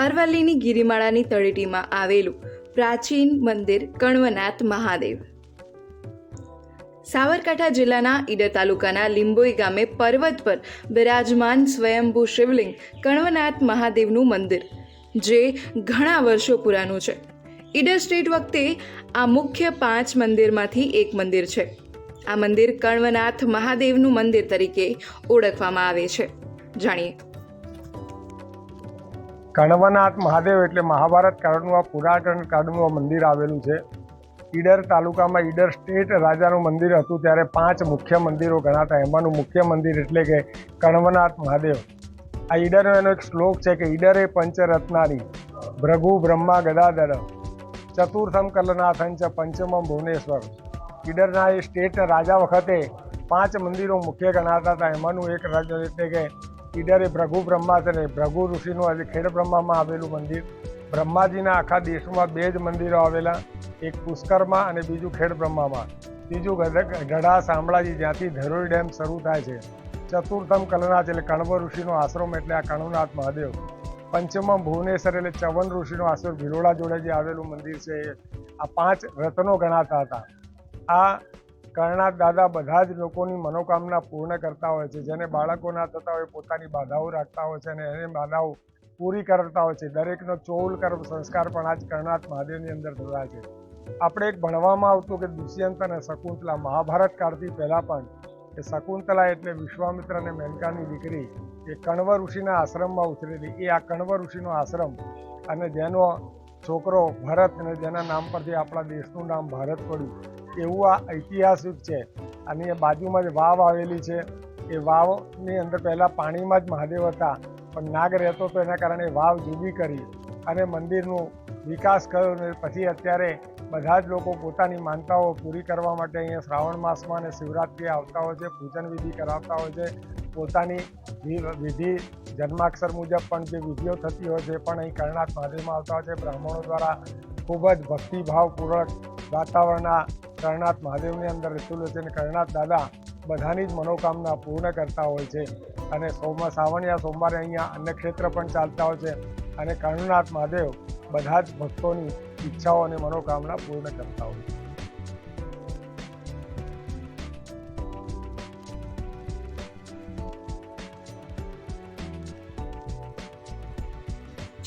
અરવલ્લીની ગિરિમાળાની તળેટીમાં આવેલું પ્રાચીન મંદિર કણવનાથ મહાદેવ. સાબરકાંઠા જિલ્લાના ઈડર તાલુકાના લીંબોઈ ગામે પર્વત પર બિરાજમાન સ્વયંભૂ શિવલિંગ કણવનાથ મહાદેવનું મંદિર, જે ઘણા વર્ષો પુરાનું છે. ઈડર સ્ટેટ વખતે આ મુખ્ય પાંચ મંદિરમાંથી એક મંદિર છે. આ મંદિર કણવનાથ મહાદેવનું મંદિર તરીકે ઓળખવામાં આવે છે. જાણીએ કણવનાથ મહાદેવ એટલે મહાભારત કાળનું આ પુરાતન કાળનું આ મંદિર આવેલું છે. ઈડર તાલુકામાં ઈડર સ્ટેટ રાજાનું મંદિર હતું ત્યારે પાંચ મુખ્ય મંદિરો ગણાતા. એમાંનું મુખ્ય મંદિર એટલે કે કણવનાથ મહાદેવ. આ ઈડરનો એનો એક શ્લોક છે કે ઈડરે પંચરત્નારી ભૃગુ બ્રહ્મા ગદાધર, ચતુર્થમ કલનાથન ચ પંચમમ ભુવનેશ્વર. ઈડરના એ સ્ટેટ રાજા વખતે પાંચ મંદિરો મુખ્ય ગણાતા હતા. એમાંનું એક રાજ્ય એટલે કે ઈડર એ બ્રહ્મા છે ને ભૃગુ ઋષિનું આજે ખેડ બ્રહ્મામાં આવેલું મંદિર. બ્રહ્માજીના આખા દેશમાં બે જ મંદિરો આવેલા, એક પુષ્કરમાં અને બીજું ખેડ બ્રહ્મામાં. ત્રીજું ગઢા શામળાજી, જ્યાંથી ધરોઈ ડેમ શરૂ થાય છે. ચતુર્થમ કલનાથ એટલે કણવ ઋષિનો આશ્રમ એટલે આ કણવનાથ મહાદેવ. પંચમમ ભુવનેશ્વર એટલે ચવન ઋષિનો આશ્રમ. ભિલોડા જોડે જે આવેલું મંદિર છે આ પાંચ રત્નો ગણાતા હતા. આ કરણાથ દાદા બધા જ લોકોની મનોકામના પૂર્ણ કરતા હોય છે. જેને બાળકો ના થતા હોય, પોતાની બાધાઓ રાખતા હોય છે અને એને બાધાઓ પૂરી કરતા હોય છે. દરેકનો ચોલ કર્મ સંસ્કાર પણ આજ કરણાથ મહાદેવની અંદર થતા છે. આપણે એક ભણવામાં આવતું કે દુષ્યંત અને શકુંતલા, મહાભારત કાળથી પહેલાં પણ કે શકુંતલા એટલે વિશ્વામિત્ર અને મેનકાની દીકરી એ કણવ ઋષિના આશ્રમમાં ઉતરેલી એ આ કણવ ઋષિનો આશ્રમ અને જેનો છોકરો ભરત અને જેના નામ પરથી આપણા દેશનું નામ ભારત પડ્યું. એવું આ ઐતિહાસિક છે. અને એ બાજુમાં જ વાવ આવેલી છે, એ વાવની અંદર પહેલાં પાણીમાં જ મહાદેવ હતા. પણ નાગ રહેતો તો એના કારણે વાવ જુદી કરી અને મંદિરનું વિકાસ કર્યો ને પછી અત્યારે બધા જ લોકો પોતાની માનતાઓ પૂરી કરવા માટે અહીંયા શ્રાવણ માસમાં અને શિવરાત્રિ આવતા હોય છે, પૂજન વિધિ કરાવતા હોય છે. પોતાની વિધિ જન્માક્ષર મુજબ પણ જે વિધિઓ થતી હોય છે પણ અહીં કર્ણાક મહાદેવમાં આવતા હોય છે. બ્રાહ્મણો દ્વારા ખૂબ જ ભક્તિભાવપૂર્વક વાતાવરણ આ કરણાથ મહાદેવની અંદર હોય છે અને કરણાથ દાદા બધાની જ મનોકામના પૂર્ણ કરતા હોય છે. અને સોમવાર સાવણિયા સોમવારે અહીંયા અન્નક્ષેત્ર પણ ચાલતા હોય છે અને કરણનાથ મહાદેવ બધા જ ભક્તોની ઈચ્છાઓ અને મનોકામના પૂર્ણ કરતા હોય છે.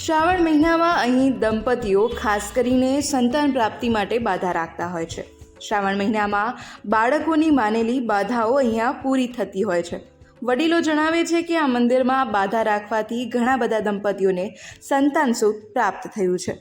શ્રાવણ મહિનામાં અહીં દંપતીઓ ખાસ કરીને સંતાન પ્રાપ્તિ માટે બાધા રાખતા હોય છે. શ્રાવણ મહિનામાં બાળકોની માનેલી બાધાઓ અહીંયા પૂરી થતી હોય છે. વડીલો જણાવે છે કે આ મંદિરમાં બાધા રાખવાથી ઘણા બધા દંપતીઓને સંતાન સુખ પ્રાપ્ત થયું છે.